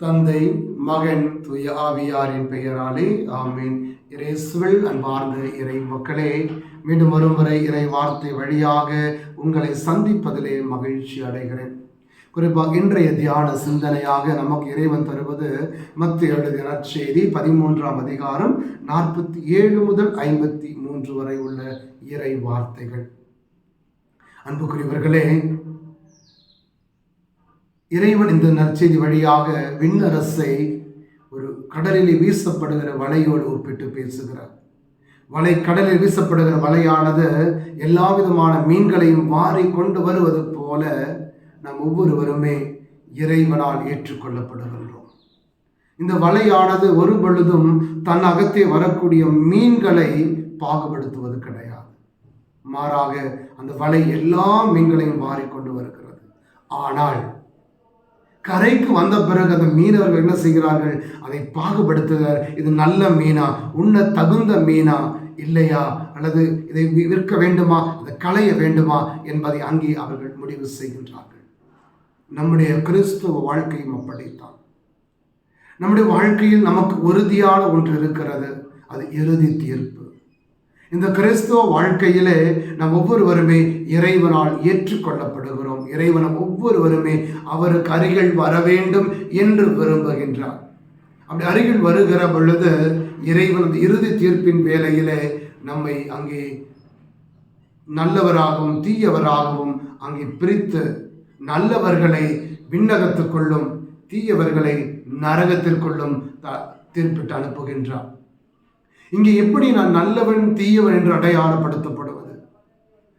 தந்தை மகன் துய ஆவியாரின் பெயராலே ஆமீன். இயேசுவில் அன்பார்ந்த இறை மக்களே மீண்டும் ஒருமுறை இறை வார்த்தை வழியாக உங்களை சந்திப்பதிலே மகிழ்ச்சி அடைகிறேன். குறிப்பாக இன்றைய தியான சிந்தனையாக நமக்கு இறைவன் தருவது மத்திய எழுதிய நற்செய்தி பதிமூன்றாம் அதிகாரம் நாற்பத்தி ஏழு முதல் ஐம்பத்தி மூன்று வரை உள்ள இறை வார்த்தைகள். அன்புக்குரியவர்களே இறைவன் இந்த நற்செய்தி வழியாக விண்ணரசை ஒரு கடலில் வீசப்படுகிற வலையோடு ஒப்பிட்டு பேசுகிறார். வலை கடலில் வீசப்படுகிற வலையானது எல்லா விதமான மீன்களையும் வாரி கொண்டு வருவது போல நாம் ஒவ்வொருவருமே இறைவனால் ஏற்றுக்கொள்ளப்படுகின்றோம். இந்த வலையானது ஒரு பொழுதும் தன் அகத்தே வரக்கூடிய மீன்களை பாகுபடுத்துவது கிடையாது. மாறாக அந்த வலை எல்லா மீன்களையும் மாறிக்கொண்டு வருகிறது. ஆனால் கரைக்கு வந்த பிறகு அந்த மீனவர்கள் என்ன செய்கிறார்கள்? அதை பாகுபடுத்துகிறார் இது நல்ல மீனா உண்ண தகுந்த மீனா இல்லையா? அல்லது இதை விற்க வேண்டுமா? இதை களைய வேண்டுமா? என்பதை அங்கே அவர்கள் முடிவு செய்கின்றார்கள். நம்முடைய கிறிஸ்துவ வாழ்க்கையும் அப்படித்தான். நம்முடைய வாழ்க்கையில் நமக்கு உறுதியான ஒன்று இருக்கிறது அது இறுதி தீர்ப்பு. இந்த கிறிஸ்துவ வாழ்க்கையிலே நாம் ஒவ்வொருவருமே இறைவனால் ஏற்றுக்கொள்ளப்படுகிறோம். இறைவனம் ஒவ்வொருவருமே அவருக்கு அருகில் வர வேண்டும் என்று விரும்புகின்றார். அப்படி அருகில் வருகிற பொழுது இறைவன் இறுதி தீர்ப்பின் வேலையிலே நம்மை அங்கே நல்லவராகவும் தீயவராகவும் அங்கே பிரித்து நல்லவர்களை விண்ணகத்துக்குள்ளும் தீயவர்களை நரகத்திற்குள்ளும் த- தீர்ப்பிட்டு அனுப்புகின்றார் இங்கே எப்படி நான் நல்லவன் தீயவன் என்று அடையாளப்படுத்தப்படுவது?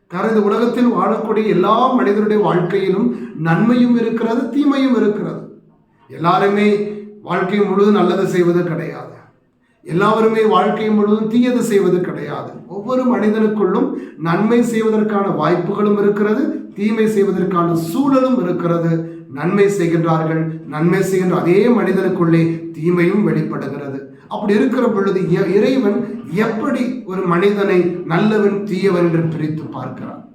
காரணம் இந்த உலகத்தில் வாழக்கூடிய எல்லா மனிதருடைய வாழ்க்கையிலும் நன்மையும் இருக்கிறது தீமையும் இருக்கிறது. எல்லாருமே வாழ்க்கை முழுவதும் நல்லது செய்வது கிடையாது. எல்லாருமே வாழ்க்கை முழுவதும் தீயது செய்வது கிடையாது. ஒவ்வொரு மனிதனுக்குள்ளும் நன்மை செய்வதற்கான வாய்ப்புகளும் இருக்கிறது தீமை செய்வதற்கான சூழலும் இருக்கிறது. நன்மை செய்கின்றார்கள். நன்மை செய்கின்ற அதே மனிதனுக்குள்ளே தீமையும் வெளிப்படுகிறது. அப்படி இருக்கிற பொழுது இ- இறைவன் எப்படி ஒரு மனிதனை நல்லவன் தீயவன் என்று பிரித்து பார்க்கிறான்?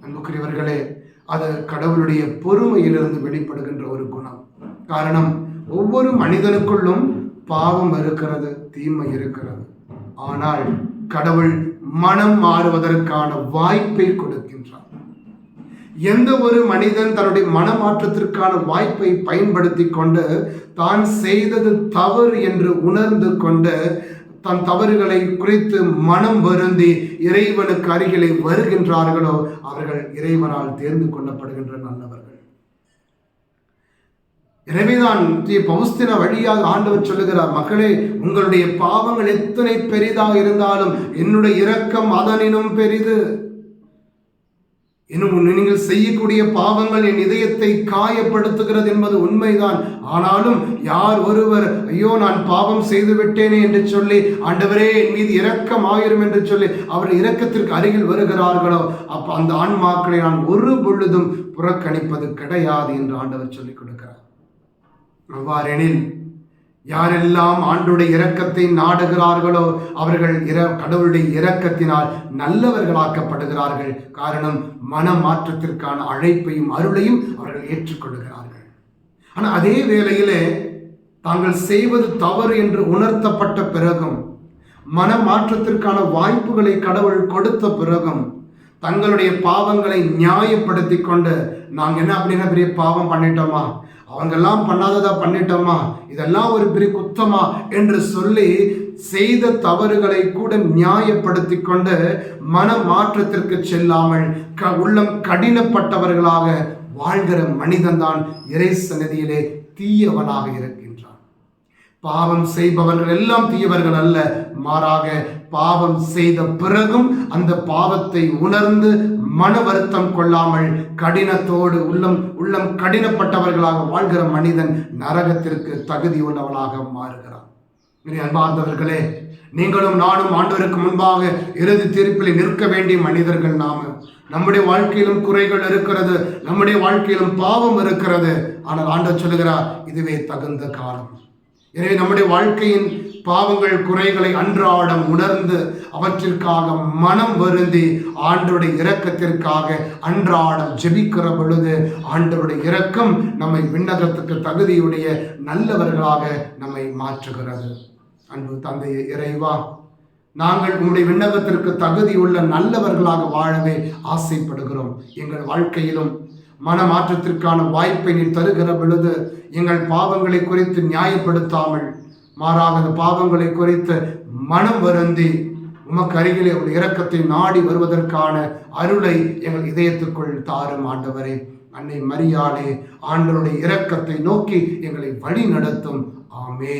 அன்புக்குரியவர்களே அது கடவுளுடைய பொறுமையிலிருந்து வெளிப்படுகின்ற ஒரு குணம். காரணம் ஒவ்வொரு மனிதனுக்குள்ளும் பாவம் இருக்கிறது தீமை இருக்கிறது. ஆனால் கடவுள் மனம் மாறுவதற்கான வாய்ப்பை கொடுத்து எந்த ஒரு மனிதன் தன்னுடைய மனமாற்றத்திற்கான வாய்ப்பை பயன்படுத்தி கொண்டு தான் செய்தது தவறு என்று உணர்ந்து கொண்டு தன் தவறுகளை குறித்து மனம் வருந்தி இறைவனுக்கு அருகிலே வருகின்றார்களோ அவர்கள் இறைவனால் தேர்ந்து கொள்ளப்படுகின்ற நல்லவர்கள். எனவேதான் தீ பௌஸ்தின வழியாக ஆண்டவர் சொல்லுகிறார் மக்களே உங்களுடைய பாவங்கள் எத்தனை பெரிதாக இருந்தாலும் என்னுடைய இரக்கம் அதனினும் பெரிது. இன்னும் நீங்கள் செய்யக்கூடிய பாவங்கள் என் இதயத்தை காயப்படுத்துகிறது என்பது உண்மைதான். ஆனாலும் யார் ஒருவர் ஐயோ நான் பாவம் செய்து விட்டேனே என்று சொல்லி ஆண்டவரே என் மீது இரக்கம் ஆயிரும் என்று சொல்லி அவர் இரக்கத்திற்கு அருகில் வருகிறார்களோ அப்ப அந்த ஆன்மாக்களை நான் ஒரு பொழுதும் புறக்கணிப்பது கிடையாது என்று ஆண்டவர் சொல்லிக் கொடுக்கிறார். அவ்வாறெனில் யாரெல்லாம் ஆண்டுடைய இரக்கத்தை நாடுகிறார்களோ அவர்கள் இர கடவுளுடைய இரக்கத்தினால் நல்லவர்களாக்கப்படுகிறார்கள். காரணம் மன மாற்றத்திற்கான அழைப்பையும் அருளையும் அவர்கள் ஏற்றுக்கொள்கிறார்கள் ஆனால் அதே வேளையிலே தாங்கள் செய்வது தவறு என்று உணர்த்தப்பட்ட பிறகும் மன மாற்றத்திற்கான வாய்ப்புகளை கடவுள் கொடுத்த பிறகும் தங்களுடைய பாவங்களை நியாயப்படுத்தி கொண்டு நாங்கள் என்ன அப்படின்னா பெரிய பாவம் பண்ணிட்டோமா? அவங்கெல்லாம் பண்ணாததா பண்ணிட்டோமா? இதெல்லாம் ஒரு பெரிய குத்தமா? என்று சொல்லி செய்த தவறுகளை கூட நியாயப்படுத்தி கொண்டு மன மாற்றத்திற்கு செல்லாமல் க உள்ளம் கடினப்பட்டவர்களாக வாழ்கிற மனிதன்தான் இறை சன்னதியிலே தீயவனாக இருக்கின்றான். பாவம் செய்பவர்கள் எல்லாம் தீயவர்கள் அல்ல. மாறாக பாவம் செய்த பிறகும் அந்த பாவத்தை உணர்ந்து மன வருத்தம் கொள்ளாமல் கடினத்தோடு உள்ளம் உள்ளம் கடினப்பட்டவர்களாக வாழ்கிற மனிதன் நரகத்திற்கு தகுதி உள்ளவனாக மாறுகிறான். இனி அன்பார்ந்தவர்களே நீங்களும் நானும் ஆண்டவருக்கு முன்பாக இறுதி தீர்ப்பில் நிற்க வேண்டிய மனிதர்கள் நாம. நம்முடைய வாழ்க்கையிலும் குறைகள் இருக்கிறது நம்முடைய வாழ்க்கையிலும் பாவம் இருக்கிறது. ஆனால் ஆண்டவர் சொல்லுகிறார் இதுவே தகுந்த காலம். எனவே நம்முடைய வாழ்க்கையின் பாவங்கள் குறைகளை அன்றாடம் உணர்ந்து அவற்றிற்காக மனம் வருந்தி ஆண்டவருடைய இரக்கத்திற்காக அன்றாடம் ஜெபிக்கிற பொழுது ஆண்டவருடைய இரக்கம் நம்மை விண்ணகத்துக்கு தகுதியுடைய நல்லவர்களாக நம்மை மாற்றுகிறது. அன்பு தந்தை இறைவா நாங்கள் உங்களுடைய விண்ணகத்திற்கு தகுதியுள்ள நல்லவர்களாக வாழவே ஆசைப்படுகிறோம். எங்கள் வாழ்க்கையிலும் மனமாற்றத்திற்கான வாய்ப்பை நீ தருகிற பொழுது எங்கள் பாவங்களை குறித்து நியாயப்படுத்தாமல் மாறாக அந்த பாவங்களை குறித்து மனம் வருந்தி உமக்கு அருகிலே ஒரு இரக்கத்தை நாடி வருவதற்கான அருளை எங்கள் இதயத்துக்குள் தாரும் ஆண்டவரே. அன்னை மரியாளே ஆண்டவருடைய இரக்கத்தை நோக்கி எங்களை வழி நடத்தும் ஆமே